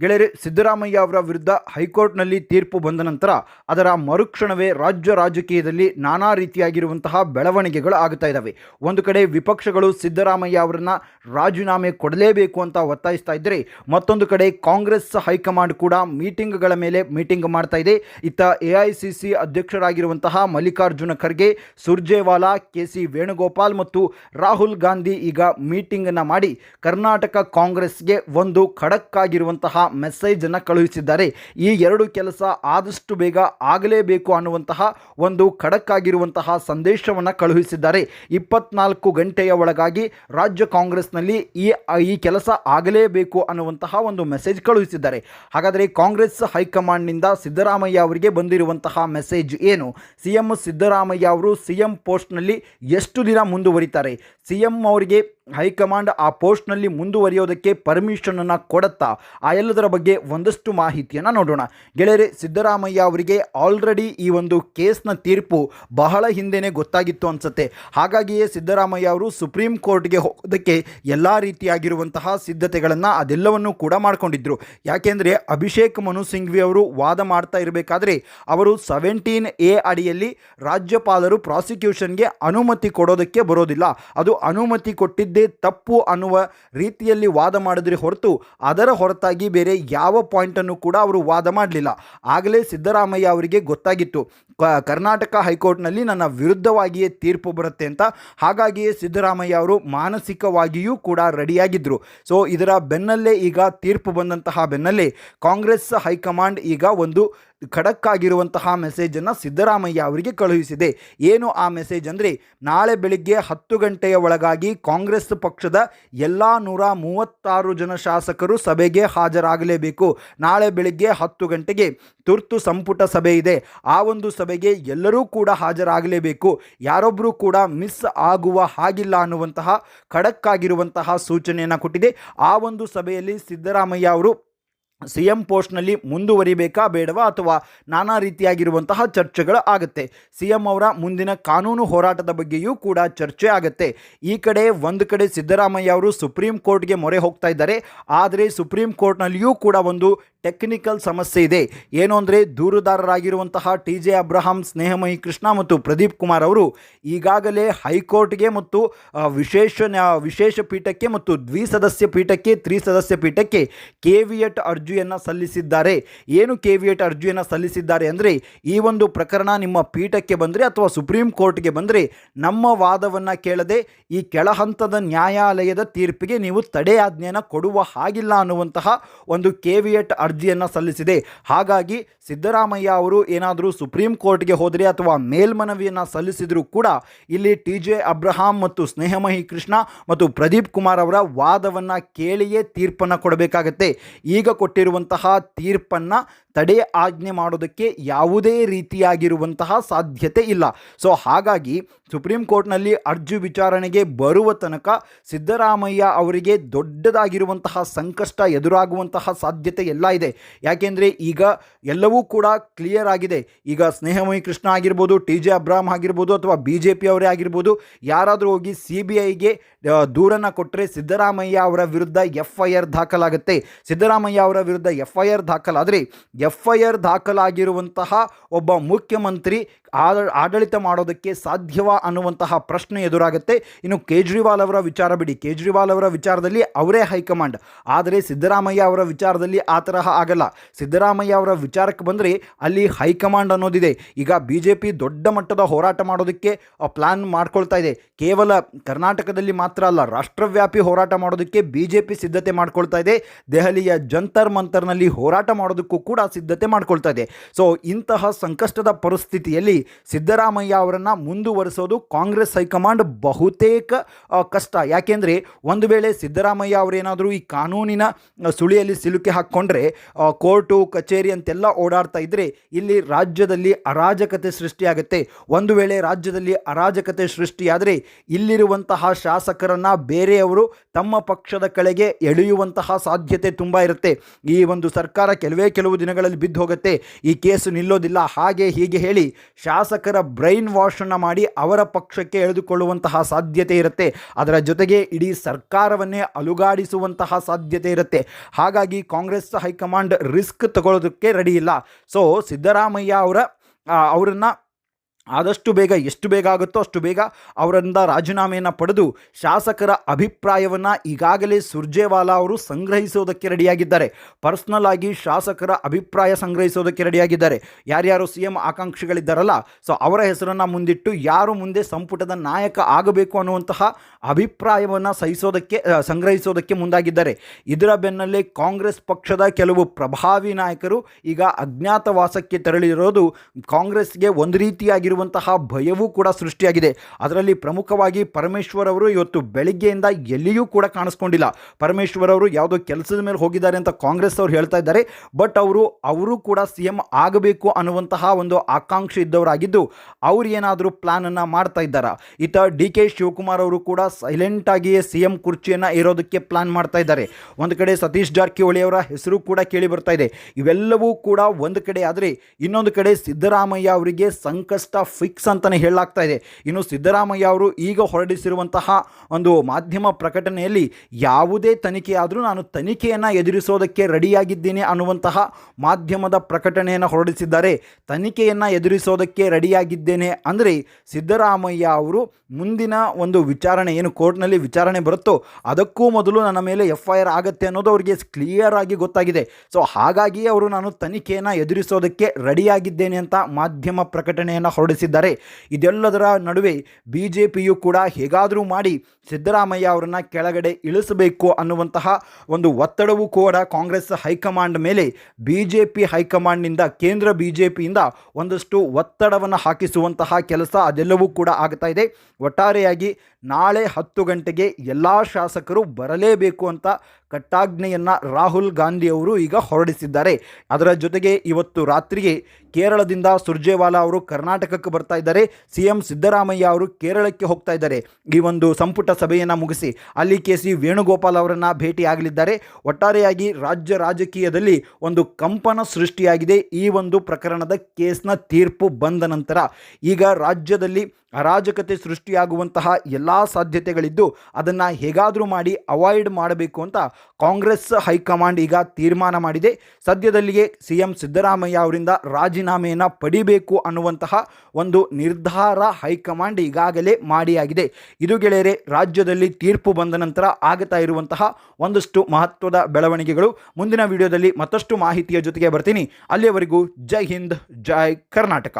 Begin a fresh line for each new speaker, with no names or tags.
ಗೆಳೆಯರೆ, ಸಿದ್ದರಾಮಯ್ಯ ಅವರ ವಿರುದ್ಧ ಹೈಕೋರ್ಟ್ನಲ್ಲಿ ತೀರ್ಪು ಬಂದ ನಂತರ ಅದರ ಮರುಕ್ಷಣವೇ ರಾಜ್ಯ ರಾಜಕೀಯದಲ್ಲಿ ನಾನಾ ರೀತಿಯಾಗಿರುವಂತಹ ಬೆಳವಣಿಗೆಗಳು ಆಗ್ತಾ ಇದ್ದಾವೆ. ಒಂದು ಕಡೆ ವಿಪಕ್ಷಗಳು ಸಿದ್ದರಾಮಯ್ಯ ಅವರನ್ನು ರಾಜೀನಾಮೆ ಕೊಡಲೇಬೇಕು ಅಂತ ಒತ್ತಾಯಿಸ್ತಾ ಇದ್ದರೆ, ಮತ್ತೊಂದು ಕಡೆ ಕಾಂಗ್ರೆಸ್ ಹೈಕಮಾಂಡ್ ಕೂಡ ಮೀಟಿಂಗ್ಗಳ ಮೇಲೆ ಮೀಟಿಂಗ್ ಮಾಡ್ತಾ ಇದೆ. ಇತ್ತ ಎ ಐ ಅಧ್ಯಕ್ಷರಾಗಿರುವಂತಹ ಮಲ್ಲಿಕಾರ್ಜುನ ಖರ್ಗೆ, ಸುರ್ಜೇವಾಲಾ, ಕೆ ಸಿ ವೇಣುಗೋಪಾಲ್ ಮತ್ತು ರಾಹುಲ್ ಗಾಂಧಿ ಈಗ ಮೀಟಿಂಗನ್ನು ಮಾಡಿ ಕರ್ನಾಟಕ ಕಾಂಗ್ರೆಸ್ಗೆ ಒಂದು ಖಡಕ್ ಆಗಿರುವಂತಹ ಮೆಸೇಜನ್ನು ಕಳುಹಿಸಿದ್ದಾರೆ. ಈ ಎರಡು ಕೆಲಸ ಆದಷ್ಟು ಬೇಗ ಆಗಲೇಬೇಕು ಅನ್ನುವಂತಹ ಒಂದು ಖಡಕ್ಕಾಗಿರುವಂತಹ ಸಂದೇಶವನ್ನು ಕಳುಹಿಸಿದ್ದಾರೆ. ಇಪ್ಪತ್ನಾಲ್ಕು ಗಂಟೆಯ ಒಳಗಾಗಿ ರಾಜ್ಯ ಕಾಂಗ್ರೆಸ್ನಲ್ಲಿ ಈ ಈ ಕೆಲಸ ಆಗಲೇಬೇಕು ಅನ್ನುವಂತಹ ಒಂದು ಮೆಸೇಜ್ ಕಳುಹಿಸಿದ್ದಾರೆ. ಹಾಗಾದರೆ ಕಾಂಗ್ರೆಸ್ ಹೈಕಮಾಂಡ್ನಿಂದ ಸಿದ್ದರಾಮಯ್ಯ ಅವರಿಗೆ ಬಂದಿರುವಂತಹ ಮೆಸೇಜ್ ಏನು? ಸಿ ಎಂ ಸಿದ್ದರಾಮಯ್ಯ ಅವರು ಸಿ ಎಂ ಪೋಸ್ಟ್ನಲ್ಲಿ ಎಷ್ಟು ದಿನ ಮುಂದುವರಿತಾರೆ? ಸಿ ಎಂ ಅವರಿಗೆ ಹೈಕಮಾಂಡ್ ಆ ಪೋಸ್ಟ್ನಲ್ಲಿ ಮುಂದುವರಿಯೋದಕ್ಕೆ ಪರ್ಮಿಷನನ್ನು ಕೊಡುತ್ತಾ? ಆ ಎಲ್ಲದರ ಬಗ್ಗೆ ಒಂದಷ್ಟು ಮಾಹಿತಿಯನ್ನು ನೋಡೋಣ. ಗೆಳೆಯರೆ, ಸಿದ್ದರಾಮಯ್ಯ ಅವರಿಗೆ ಆಲ್ರೆಡಿ ಈ ಒಂದು ಕೇಸ್ನ ತೀರ್ಪು ಬಹಳ ಹಿಂದೆನೇ ಗೊತ್ತಾಗಿತ್ತು ಅನಿಸುತ್ತೆ. ಹಾಗಾಗಿಯೇ ಸಿದ್ದರಾಮಯ್ಯ ಅವರು ಸುಪ್ರೀಂ ಕೋರ್ಟ್ಗೆ ಹೋಗೋದಕ್ಕೆ ಎಲ್ಲ ರೀತಿಯಾಗಿರುವಂತಹ ಸಿದ್ಧತೆಗಳನ್ನು ಅದೆಲ್ಲವನ್ನೂ ಕೂಡ ಮಾಡಿಕೊಂಡಿದ್ರು. ಯಾಕೆಂದರೆ ಅಭಿಷೇಕ್ ಮನು ಸಿಂಘ್ವಿ ಅವರು ವಾದ ಮಾಡ್ತಾ ಇರಬೇಕಾದ್ರೆ ಅವರು ಸೆವೆಂಟೀನ್ ಎ ಅಡಿಯಲ್ಲಿ ರಾಜ್ಯಪಾಲರು ಪ್ರಾಸಿಕ್ಯೂಷನ್ಗೆ ಅನುಮತಿ ಕೊಡೋದಕ್ಕೆ ಬರೋದಿಲ್ಲ. ಅದು ಅನುಮತಿ ಕೊಟ್ಟಿದ್ದೇ ತಪ್ಪು ಅನ್ನುವ ರೀತಿಯಲ್ಲಿ ವಾದ ಮಾಡಿದ್ರೆ ಹೊರತು ಅದರ ಹೊರತಾಗಿ ಬೇರೆ ಯಾವ ಪಾಯಿಂಟನ್ನು ಕೂಡ ಅವರು ವಾದ ಮಾಡಲಿಲ್ಲ. ಆಗಲೇ ಸಿದ್ದರಾಮಯ್ಯ ಅವರಿಗೆ ಗೊತ್ತಾಗಿತ್ತು. ಕರ್ನಾಟಕ ಹೈಕೋರ್ಟ್ನಲ್ಲಿ ನನ್ನ ವಿರುದ್ಧವಾಗಿಯೇ ತೀರ್ಪು ಬರುತ್ತೆ ಅಂತ. ಹಾಗಾಗಿಯೇ ಸಿದ್ದರಾಮಯ್ಯ ಅವರು ಮಾನಸಿಕವಾಗಿಯೂ ಕೂಡ ರೆಡಿಯಾಗಿದ್ದರು ಸೊ, ಇದರ ಬೆನ್ನಲ್ಲೇ ಈಗ ತೀರ್ಪು ಬಂದಂತಹ ಬೆನ್ನಲ್ಲೇ ಕಾಂಗ್ರೆಸ್ ಹೈಕಮಾಂಡ್ ಈಗ ಒಂದು ಖಡಕ್ ಆಗಿರುವಂತಹ ಮೆಸೇಜನ್ನು ಸಿದ್ದರಾಮಯ್ಯ ಅವರಿಗೆ ಕಳುಹಿಸಿದೆ. ಏನು ಆ ಮೆಸೇಜ್ ಅಂದರೆ, ನಾಳೆ ಬೆಳಿಗ್ಗೆ ಹತ್ತು ಗಂಟೆಯ ಒಳಗಾಗಿ ಕಾಂಗ್ರೆಸ್ ಪಕ್ಷದ ಎಲ್ಲ ನೂರ ಮೂವತ್ತಾರು ಜನ ಶಾಸಕರು ಸಭೆಗೆ ಹಾಜರಾಗಲೇಬೇಕು. ನಾಳೆ ಬೆಳಿಗ್ಗೆ ಹತ್ತು ಗಂಟೆಗೆ ತುರ್ತು ಸಂಪುಟ ಸಭೆ ಇದೆ. ಆ ಒಂದು ಸಭೆಗೆ ಎಲ್ಲರೂ ಕೂಡ ಹಾಜರಾಗಲೇಬೇಕು. ಯಾರೊಬ್ಬರೂ ಕೂಡ ಮಿಸ್ ಆಗುವ ಹಾಗಿಲ್ಲ ಅನ್ನುವಂತಹ ಖಡಕ್ ಆಗಿರುವಂತಹ ಸೂಚನೆಯನ್ನು ಕೊಟ್ಟಿದೆ. ಆ ಒಂದು ಸಭೆಯಲ್ಲಿ ಸಿದ್ದರಾಮಯ್ಯ ಅವರು ಸಿ ಎಂ ಪೋಸ್ಟ್ನಲ್ಲಿ ಮುಂದುವರಿಬೇಕಾ ಬೇಡವಾ ಅಥವಾ ನಾನಾ ರೀತಿಯಾಗಿರುವಂತಹ ಚರ್ಚೆಗಳು ಆಗುತ್ತೆ? ಸಿ ಎಂ ಅವರ ಮುಂದಿನ ಕಾನೂನು ಹೋರಾಟದ ಬಗ್ಗೆಯೂ ಕೂಡ ಚರ್ಚೆ ಆಗುತ್ತೆ. ಈ ಕಡೆ ಒಂದು ಕಡೆ ಸಿದ್ದರಾಮಯ್ಯ ಅವರು ಸುಪ್ರೀಂ ಕೋರ್ಟ್ಗೆ ಮೊರೆ ಹೋಗ್ತಾ ಇದ್ದಾರೆ. ಆದರೆ ಸುಪ್ರೀಂ ಕೋರ್ಟ್ನಲ್ಲಿಯೂ ಕೂಡ ಒಂದು ಟೆಕ್ನಿಕಲ್ ಸಮಸ್ಯೆ ಇದೆ. ಏನು ಅಂದರೆ ದೂರುದಾರರಾಗಿರುವಂತಹ T J Abraham, Snehamayi Krishna ಮತ್ತು ಪ್ರದೀಪ್ ಕುಮಾರ್ ಅವರು ಈಗಾಗಲೇ ಹೈಕೋರ್ಟ್ಗೆ ಮತ್ತು ವಿಶೇಷ ವಿಶೇಷ ಪೀಠಕ್ಕೆ ಮತ್ತು ದ್ವಿಸದಸ್ಯ ಪೀಠಕ್ಕೆ, ತ್ರಿಸದಸ್ಯ ಪೀಠಕ್ಕೆ ಕೆ ವಿ ಎಟ್ ಅರ್ಜಿಯನ್ನು ಸಲ್ಲಿಸಿದ್ದಾರೆ. ಏನು ಕೆ ವಿ ಎಟ್ ಅರ್ಜಿಯನ್ನು ಸಲ್ಲಿಸಿದ್ದಾರೆ ಅಂದರೆ, ಈ ಒಂದು ಪ್ರಕರಣ ನಿಮ್ಮ ಪೀಠಕ್ಕೆ ಬಂದರೆ ಅಥವಾ ಸುಪ್ರೀಂ ಕೋರ್ಟ್ಗೆ ಬಂದರೆ, ನಮ್ಮ ವಾದವನ್ನು ಕೇಳದೆ ಈ ಕೆಳಹಂತದ ನ್ಯಾಯಾಲಯದ ತೀರ್ಪಿಗೆ ನೀವು ತಡೆಯಾಜ್ಞೆಯನ್ನು ಕೊಡುವ ಹಾಗಿಲ್ಲ ಅನ್ನುವಂತಹ ಒಂದು ಕೆ ವಿ ಎಟ್ ಅರ್ಜಿಯನ್ನು ಸಲ್ಲಿಸಿದೆ. ಹಾಗಾಗಿ ಸಿದ್ದರಾಮಯ್ಯ ಅವರು ಏನಾದರೂ ಸುಪ್ರೀಂ ಕೋರ್ಟ್ಗೆ ಹೋದರೆ ಅಥವಾ ಮೇಲ್ಮನವಿಯನ್ನು ಸಲ್ಲಿಸಿದರೂ ಕೂಡ, ಇಲ್ಲಿ ಟಿ ಜೆ ಅಬ್ರಹಾಂ ಮತ್ತು ಸ್ನೇಹಮಹಿ ಕೃಷ್ಣ ಮತ್ತು ಪ್ರದೀಪ್ ಕುಮಾರ್ ಅವರ ವಾದವನ್ನು ಕೇಳಿಯೇ ತೀರ್ಪನ್ನು ಕೊಡಬೇಕಾಗತ್ತೆ. ಈಗ ಕೊಟ್ಟಿರುವಂತಹ ತೀರ್ಪನ್ನು ತಡೆ ಆಜ್ಞೆ ಮಾಡೋದಕ್ಕೆ ಯಾವುದೇ ರೀತಿಯಾಗಿರುವಂತಹ ಸಾಧ್ಯತೆ ಇಲ್ಲ. ಸೊ ಹಾಗಾಗಿ ಸುಪ್ರೀಂ ಕೋರ್ಟ್ನಲ್ಲಿ ಅರ್ಜಿ ವಿಚಾರಣೆಗೆ ಬರುವ ತನಕ ಸಿದ್ದರಾಮಯ್ಯ ಅವರಿಗೆ ದೊಡ್ಡದಾಗಿರುವಂತಹ ಸಂಕಷ್ಟ ಎದುರಾಗುವಂತಹ ಸಾಧ್ಯತೆ ಎಲ್ಲ ಇದೆ. ಯಾಕೆಂದರೆ ಈಗ ಎಲ್ಲವೂ ಕೂಡ ಕ್ಲಿಯರ್ ಆಗಿದೆ. ಈಗ ಸ್ನೇಹಮಯಿ ಕೃಷ್ಣ ಆಗಿರ್ಬೋದು ಟಿ ಜೆ ಅಬ್ರಾಮ್ ಆಗಿರ್ಬೋದು ಅಥವಾ ಬಿ ಜೆ ಪಿ ಅವರೇ ಆಗಿರ್ಬೋದು, ಯಾರಾದರೂ ಹೋಗಿ ಸಿ ಬಿ ಐಗೆ ದೂರನ್ನು ಕೊಟ್ಟರೆ ಸಿದ್ದರಾಮಯ್ಯ ಅವರ ವಿರುದ್ಧ ಎಫ್ ಐ ಆರ್ ದಾಖಲಾಗುತ್ತೆ. ಸಿದ್ದರಾಮಯ್ಯ ಅವರ ವಿರುದ್ಧ ಎಫ್ ಐ ಆರ್ ದಾಖಲಾದರೆ ಎಫ್ ಐ ಆರ್ ದಾಖಲಾಗಿರುವಂತಹ ಒಬ್ಬ ಮುಖ್ಯಮಂತ್ರಿ ಆಡಳಿತ ಮಾಡೋದಕ್ಕೆ ಸಾಧ್ಯವಾ ಅನ್ನುವಂತಹ ಪ್ರಶ್ನೆ ಎದುರಾಗುತ್ತೆ. ಇನ್ನು ಕೇಜ್ರಿವಾಲ್ ಅವರ ವಿಚಾರ ಬಿಡಿ. ಕೇಜ್ರಿವಾಲ್ ಅವರ ವಿಚಾರದಲ್ಲಿ ಅವರೇ ಹೈಕಮಾಂಡ್. ಆದರೆ ಸಿದ್ದರಾಮಯ್ಯ ಅವರ ವಿಚಾರದಲ್ಲಿ ಆ ತರಹ ಆಗಲ್ಲ. ಸಿದ್ದರಾಮಯ್ಯ ಅವರ ವಿಚಾರಕ್ಕೆ ಬಂದರೆ ಅಲ್ಲಿ ಹೈಕಮಾಂಡ್ ಅನ್ನೋದಿದೆ. ಈಗ ಬಿ ಜೆ ಪಿ ದೊಡ್ಡ ಮಟ್ಟದ ಹೋರಾಟ ಮಾಡೋದಕ್ಕೆ ಪ್ಲ್ಯಾನ್ ಮಾಡ್ಕೊಳ್ತಾ ಇದೆ. ಕೇವಲ ಕರ್ನಾಟಕದಲ್ಲಿ ಮಾತ್ರ ಅಲ್ಲ, ರಾಷ್ಟ್ರವ್ಯಾಪಿ ಹೋರಾಟ ಮಾಡೋದಕ್ಕೆ ಬಿ ಜೆ ಪಿ ಸಿದ್ಧತೆ ಮಾಡ್ಕೊಳ್ತಾ ಇದೆ. ದೆಹಲಿಯ ಜಂತರ್ ಮಂತರ್ನಲ್ಲಿ ಹೋರಾಟ ಮಾಡೋದಕ್ಕೂ ಕೂಡ ಸಿದ್ಧತೆ ಮಾಡ್ಕೊಳ್ತಾ ಇದೆ. ಸೊ, ಇಂತಹ ಸಂಕಷ್ಟದ ಪರಿಸ್ಥಿತಿಯಲ್ಲಿ ಸಿದ್ದರಾಮಯ್ಯ ಅವರನ್ನು ಮುಂದುವರಿಸೋದು ಕಾಂಗ್ರೆಸ್ ಹೈಕಮಾಂಡ್ ಬಹುತೇಕ ಕಷ್ಟ. ಯಾಕೆಂದರೆ ಒಂದು ವೇಳೆ ಸಿದ್ದರಾಮಯ್ಯ ಅವರೇನಾದರೂ ಈ ಕಾನೂನಿನ ಸುಳಿಯಲ್ಲಿ ಸಿಲುಕಿ ಹಾಕ್ಕೊಂಡ್ರೆ ಕೋರ್ಟು, ಕಚೇರಿ ಅಂತೆಲ್ಲ ಓಡಾಡ್ತಾ ಇದ್ದರೆ ಇಲ್ಲಿ ರಾಜ್ಯದಲ್ಲಿ ಅರಾಜಕತೆ ಸೃಷ್ಟಿಯಾಗುತ್ತೆ. ಒಂದು ವೇಳೆ ರಾಜ್ಯದಲ್ಲಿ ಅರಾಜಕತೆ ಸೃಷ್ಟಿಯಾದರೆ ಇಲ್ಲಿರುವಂತಹ ಶಾಸಕರನ್ನು ಬೇರೆಯವರು ತಮ್ಮ ಪಕ್ಷದ ಕಡೆಗೆ ಎಳೆಯುವಂತಹ ಸಾಧ್ಯತೆ ತುಂಬ ಇರುತ್ತೆ. ಈ ಒಂದು ಸರ್ಕಾರ ಕೆಲವೇ ಕೆಲವು ದಿನಗಳಲ್ಲಿ ಬಿದ್ದು ಹೋಗುತ್ತೆ ಈ ಕೇಸು ನಿಲ್ಲೋದಿಲ್ಲ. ಹಾಗೆ ಹೀಗೆ ಹೇಳಿ ಶಾಸಕರ ಬ್ರೈನ್ ವಾಶನ್ನು ಮಾಡಿ ಅವರ ಪಕ್ಷಕ್ಕೆ ಎಳೆದುಕೊಳ್ಳುವಂತಹ ಸಾಧ್ಯತೆ ಇರುತ್ತೆ. ಅದರ ಜೊತೆಗೆ ಇಡೀ ಸರ್ಕಾರವನ್ನೇ ಅಲುಗಾಡಿಸುವಂತಹ ಸಾಧ್ಯತೆ ಇರುತ್ತೆ. ಹಾಗಾಗಿ ಕಾಂಗ್ರೆಸ್ ಹೈಕಮಾಂಡ್ ರಿಸ್ಕ್ ತಗೊಳ್ಳೋದಕ್ಕೆ ರೆಡಿ ಇಲ್ಲ. ಸೊ ಸಿದ್ದರಾಮಯ್ಯ ಅವರ ಅವರನ್ನು ಆದಷ್ಟು ಬೇಗ, ಎಷ್ಟು ಬೇಗ ಆಗುತ್ತೋ ಅಷ್ಟು ಬೇಗ ಅವರಿಂದ ರಾಜೀನಾಮೆಯನ್ನು ಪಡೆದು ಶಾಸಕರ ಅಭಿಪ್ರಾಯವನ್ನು ಈಗಾಗಲೇ ಸುರ್ಜೇವಾಲಾ ಅವರು ಸಂಗ್ರಹಿಸೋದಕ್ಕೆ ರೆಡಿಯಾಗಿದ್ದಾರೆ. ಪರ್ಸ್ನಲ್ ಆಗಿ ಶಾಸಕರ ಅಭಿಪ್ರಾಯ ಸಂಗ್ರಹಿಸೋದಕ್ಕೆ ರೆಡಿಯಾಗಿದ್ದಾರೆ. ಯಾರ್ಯಾರು ಸಿ ಎಂ ಆಕಾಂಕ್ಷಿಗಳಿದ್ದಾರಲ್ಲ, ಸೊ ಅವರ ಹೆಸರನ್ನು ಮುಂದಿಟ್ಟು ಯಾರು ಮುಂದೆ ಸಂಪುಟದ ನಾಯಕ ಆಗಬೇಕು ಅನ್ನುವಂತಹ ಅಭಿಪ್ರಾಯವನ್ನು ಸಹಿಸೋದಕ್ಕೆ ಸಂಗ್ರಹಿಸೋದಕ್ಕೆ ಮುಂದಾಗಿದ್ದಾರೆ. ಇದರ ಬೆನ್ನಲ್ಲೇ ಕಾಂಗ್ರೆಸ್ ಪಕ್ಷದ ಕೆಲವು ಪ್ರಭಾವಿ ನಾಯಕರು ಈಗ ಅಜ್ಞಾತವಾಸಕ್ಕೆ ತೆರಳಿರೋದು ಕಾಂಗ್ರೆಸ್ಗೆ ಒಂದು ರೀತಿಯಾಗಿರುವಂತಹ ಭಯವೂ ಕೂಡ ಸೃಷ್ಟಿಯಾಗಿದೆ. ಅದರಲ್ಲಿ ಪ್ರಮುಖವಾಗಿ ಪರಮೇಶ್ವರ್ ಅವರು ಇವತ್ತು ಬೆಳಿಗ್ಗೆಯಿಂದ ಎಲ್ಲಿಯೂ ಕೂಡ ಕಾಣಿಸ್ಕೊಂಡಿಲ್ಲ. ಪರಮೇಶ್ವರ್ ಅವರು ಯಾವುದೋ ಕೆಲಸದ ಮೇಲೆ ಹೋಗಿದ್ದಾರೆ ಅಂತ ಕಾಂಗ್ರೆಸ್ ಅವರು ಹೇಳ್ತಾ ಇದ್ದಾರೆ. ಬಟ್ ಅವರು ಅವರು ಕೂಡ ಸಿ ಎಂ ಆಗಬೇಕು ಅನ್ನುವಂತಹ ಒಂದು ಆಕಾಂಕ್ಷೆ ಇದ್ದವರಾಗಿದ್ದು, ಅವ್ರು ಏನಾದರೂ ಪ್ಲಾನನ್ನು ಮಾಡ್ತಾ ಇದ್ದಾರಾ? ಈತ ಡಿ ಕೆ ಶಿವಕುಮಾರ್ ಅವರು ಕೂಡ ಸೈಲೆಂಟ್ ಆಗಿಯೇ ಸಿ ಎಂ ಕುರ್ಚಿಯನ್ನು ಇರೋದಕ್ಕೆ ಪ್ಲಾನ್ ಮಾಡ್ತಾ ಇದ್ದಾರೆ. ಒಂದು ಕಡೆ ಸತೀಶ್ ಜಾರಕಿಹೊಳಿ ಅವರ ಹೆಸರು ಕೂಡ ಕೇಳಿ ಬರ್ತಾ ಇದೆ. ಇವೆಲ್ಲವೂ ಕೂಡ ಒಂದು ಕಡೆ ಆದರೆ, ಇನ್ನೊಂದು ಕಡೆ ಸಿದ್ದರಾಮಯ್ಯ ಅವರಿಗೆ ಸಂಕಷ್ಟ ಫಿಕ್ಸ್ ಅಂತಲೇ ಹೇಳಲಾಗ್ತಾ ಇದೆ. ಇನ್ನು ಸಿದ್ದರಾಮಯ್ಯ ಅವರು ಈಗ ಹೊರಡಿಸಿರುವಂತಹ ಒಂದು ಮಾಧ್ಯಮ ಪ್ರಕಟಣೆಯಲ್ಲಿ ಯಾವುದೇ ತನಿಖೆಯಾದರೂ ನಾನು ತನಿಖೆಯನ್ನು ಎದುರಿಸೋದಕ್ಕೆ ರೆಡಿಯಾಗಿದ್ದೇನೆ ಅನ್ನುವಂತಹ ಮಾಧ್ಯಮದ ಪ್ರಕಟಣೆಯನ್ನು ಹೊರಡಿಸಿದ್ದಾರೆ. ತನಿಖೆಯನ್ನು ಎದುರಿಸೋದಕ್ಕೆ ರೆಡಿಯಾಗಿದ್ದೇನೆ ಅಂದರೆ ಸಿದ್ದರಾಮಯ್ಯ ಅವರು ಮುಂದಿನ ಒಂದು ವಿಚಾರಣೆ ಏನು ಕೋರ್ಟ್ನಲ್ಲಿ ವಿಚಾರಣೆ ಬರುತ್ತೋ ಅದಕ್ಕೂ ಮೊದಲು ನನ್ನ ಮೇಲೆ ಎಫ್ ಐ ಆರ್ ಆಗುತ್ತೆ ಅನ್ನೋದು ಅವರಿಗೆ ಕ್ಲಿಯರ್ ಆಗಿ ಗೊತ್ತಾಗಿದೆ. ಸೊ ಹಾಗಾಗಿ ಅವರು ನಾನು ತನಿಖೆಯನ್ನು ಎದುರಿಸೋದಕ್ಕೆ ರೆಡಿಯಾಗಿದ್ದೇನೆ ಅಂತ ಮಾಧ್ಯಮ ಪ್ರಕಟಣೆಯನ್ನು ಹೊರಡಿಸಿದ್ದಾರೆ. ಇದೆಲ್ಲದರ ನಡುವೆ ಬಿ ಜೆ ಪಿಯು ಕೂಡ ಹೇಗಾದರೂ ಮಾಡಿ ಸಿದ್ದರಾಮಯ್ಯ ಅವರನ್ನು ಕೆಳಗಡೆ ಇಳಿಸಬೇಕು ಅನ್ನುವಂತಹ ಒಂದು ಒತ್ತಡವೂ ಕೂಡ ಕಾಂಗ್ರೆಸ್ ಹೈಕಮಾಂಡ್ ಮೇಲೆ ಬಿ ಜೆ ಪಿ ಹೈಕಮಾಂಡ್ನಿಂದ ಕೇಂದ್ರ ಬಿ ಜೆ ಪಿಯಿಂದ ಒಂದಷ್ಟು ಒತ್ತಡವನ್ನು ಹಾಕಿಸುವಂತಹ ಕೆಲಸ ಅದೆಲ್ಲವೂ ಕೂಡ ಆಗ್ತಾ ಇದೆ. ಒಟ್ಟಾರೆಯಾಗಿ ನಾಳೆ ಹತ್ತು ಗಂಟೆಗೆ ಎಲ್ಲ ಶಾಸಕರು ಬರಲೇಬೇಕು ಅಂತ ಕಟ್ಟಾಜ್ಞೆಯನ್ನು ರಾಹುಲ್ ಗಾಂಧಿ ಅವರು ಈಗ ಹೊರಡಿಸಿದ್ದಾರೆ. ಅದರ ಜೊತೆಗೆ ಇವತ್ತು ರಾತ್ರಿಗೆ ಕೇರಳದಿಂದ ಸುರ್ಜೇವಾಲಾ ಅವರು ಕರ್ನಾಟಕಕ್ಕೆ ಬರ್ತಾ ಇದ್ದಾರೆ. ಸಿ ಎಂ ಸಿದ್ದರಾಮಯ್ಯ ಅವರು ಕೇರಳಕ್ಕೆ ಹೋಗ್ತಾ ಇದ್ದಾರೆ. ಈ ಒಂದು ಸಂಪುಟ ಸಭೆಯನ್ನು ಮುಗಿಸಿ ಅಲ್ಲಿ ಕೆ ಸಿ ವೇಣುಗೋಪಾಲ್ ಅವರನ್ನು ಭೇಟಿ ಆಗಲಿದ್ದಾರೆ ಒಟ್ಟಾರೆಯಾಗಿ ರಾಜ್ಯ ರಾಜಕೀಯದಲ್ಲಿ ಒಂದು ಕಂಪನ ಸೃಷ್ಟಿಯಾಗಿದೆ. ಈ ಒಂದು ಪ್ರಕರಣದ ಕೇಸ್ನ ತೀರ್ಪು ಬಂದ ನಂತರ ಈಗ ರಾಜ್ಯದಲ್ಲಿ ಅರಾಜಕತೆ ಸೃಷ್ಟಿಯಾಗುವಂತಹ ಎಲ್ಲ ಸಾಧ್ಯತೆಗಳಿದ್ದು ಅದನ್ನು ಹೇಗಾದರೂ ಮಾಡಿ ಅವಾಯ್ಡ್ ಮಾಡಬೇಕು ಅಂತ ಕಾಂಗ್ರೆಸ್ ಹೈಕಮಾಂಡ್ ಈಗ ತೀರ್ಮಾನ ಮಾಡಿದೆ. ಸದ್ಯದಲ್ಲಿಯೇ ಸಿ ಎಂ ಸಿದ್ದರಾಮಯ್ಯ ಅವರಿಂದ ರಾಜೀನಾಮೆಯನ್ನು ಪಡಿಬೇಕು ಅನ್ನುವಂತಹ ಒಂದು ನಿರ್ಧಾರ ಹೈಕಮಾಂಡ್ ಈಗಾಗಲೇ ಮಾಡಿಯಾಗಿದೆ. ಇದು ಗೆಳೆಯರೆ, ರಾಜ್ಯದಲ್ಲಿ ತೀರ್ಪು ಬಂದ ನಂತರ ಆಗುತ್ತಾ ಇರುವಂತಹ ಒಂದಷ್ಟು ಮಹತ್ವದ ಬೆಳವಣಿಗೆಗಳು. ಮುಂದಿನ ವಿಡಿಯೋದಲ್ಲಿ ಮತ್ತಷ್ಟು ಮಾಹಿತಿಯ ಜೊತೆಗೆ ಬರ್ತೀನಿ. ಅಲ್ಲಿಯವರೆಗೂ ಜೈ ಹಿಂದ್, ಜೈ ಕರ್ನಾಟಕ.